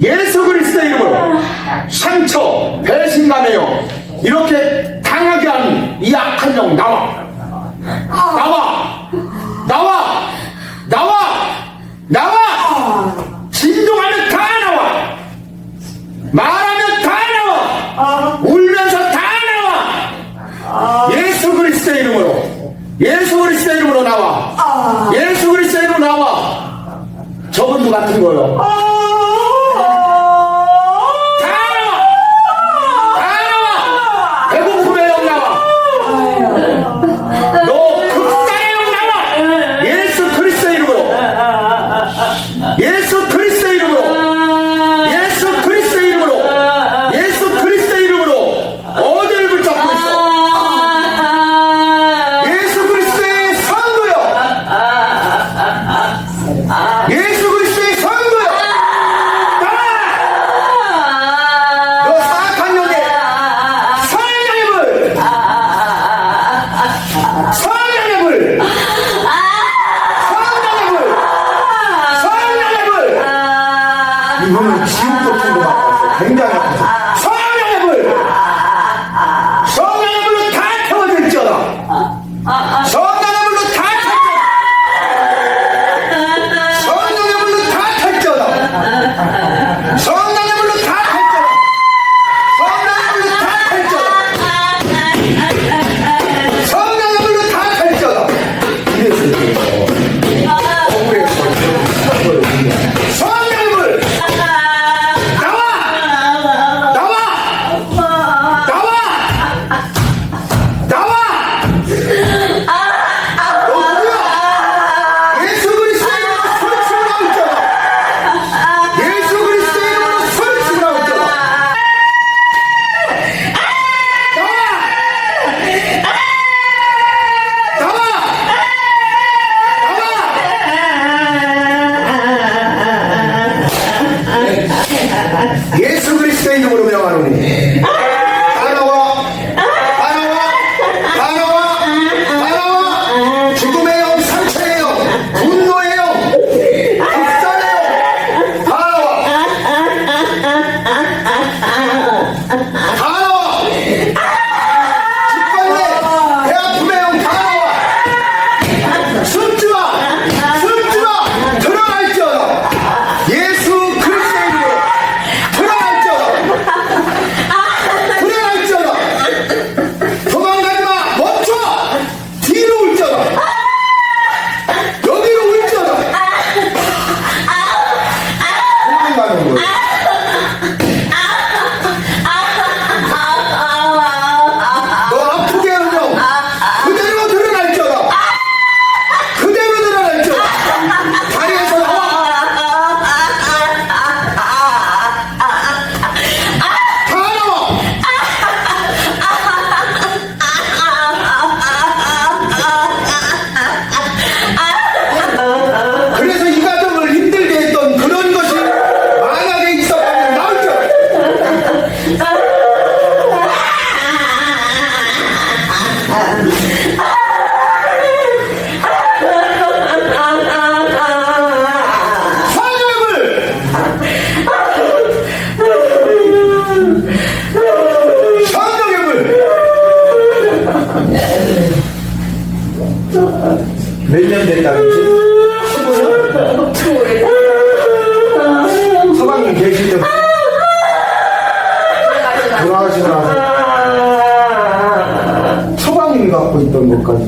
예수 그리스도 이름으로 아. 상처, 배신감에요. 이렇게 강하게 하는 이 악한 영 나와. 나와. 나와. 나와. 나와. 진동하면 다 나와. 말하면 다 나와. 아. 울면서 다 나와. 아. 예수 그리스도 이름으로. 예수 그리스도 이름으로 나와. 예수 그리스도 이름으로 나와. 저분 같은 거요. Hallelujah. bem do Morumbi, Amaruni. 몇 년 됐다 그랬지? 15년? 서방님 계실 때 돌아가시고 나서 아. 서방님이 갖고 있던 것까지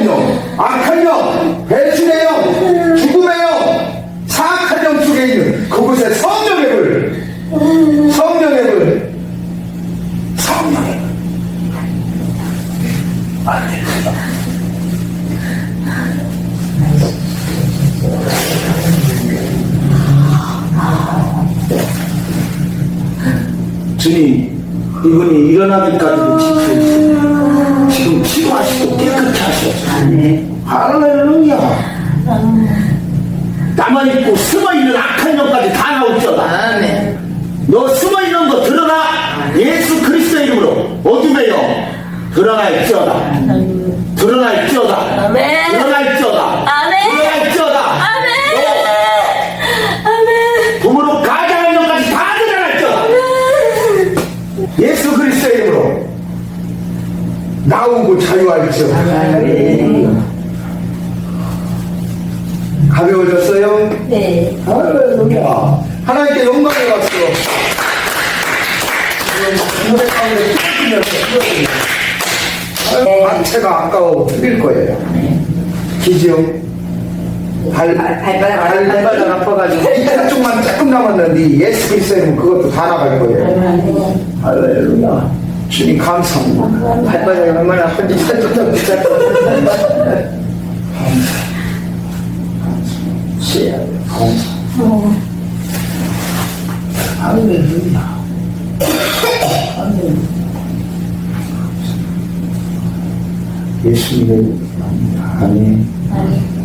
그 두려운 영, 악한 영, 배신의 영, 죽음의 영, 사악한 영 속에 있는 그곳에 성령의 불, 성령의 불, 성령의 불. 주님, 이분이 일어나기까지도 지켜주세요. 지금 치료하시고 하셔서. 할렐루야. 나만 있고 숨어있는 악한 영까지 다 나올지어다. 너 숨어있는 거 드러나. 예수 그리스도 이름으로 어둠의 영 드러날지어다. 드러날지어다. 아멘. 드러날지어다. 아멘. 드러날지어다. 아멘. 아멘. 부모로 가장한 영까지 다 드러날지어다. 예수 그리스도 이름으로 나오고 자유할지어다. 가벼워졌어요? 네. 할렐루야. 하나님께 영광을. 지금 물의 가운데 뛰어들면서 마체가 아까워 풀릴 거예요. 기지영. 발, 발바닥, 발, 발바닥 아파가지고 한쪽만 조금 남았는데 예수 그리스도는 그것도 다 나갈 거예요. 할렐루야. 주님 감사합니다. 발바닥이 얼마나 아픈지 살펴서 감사. 할렐루야. 예수님의 이름으로 아멘. 아멘.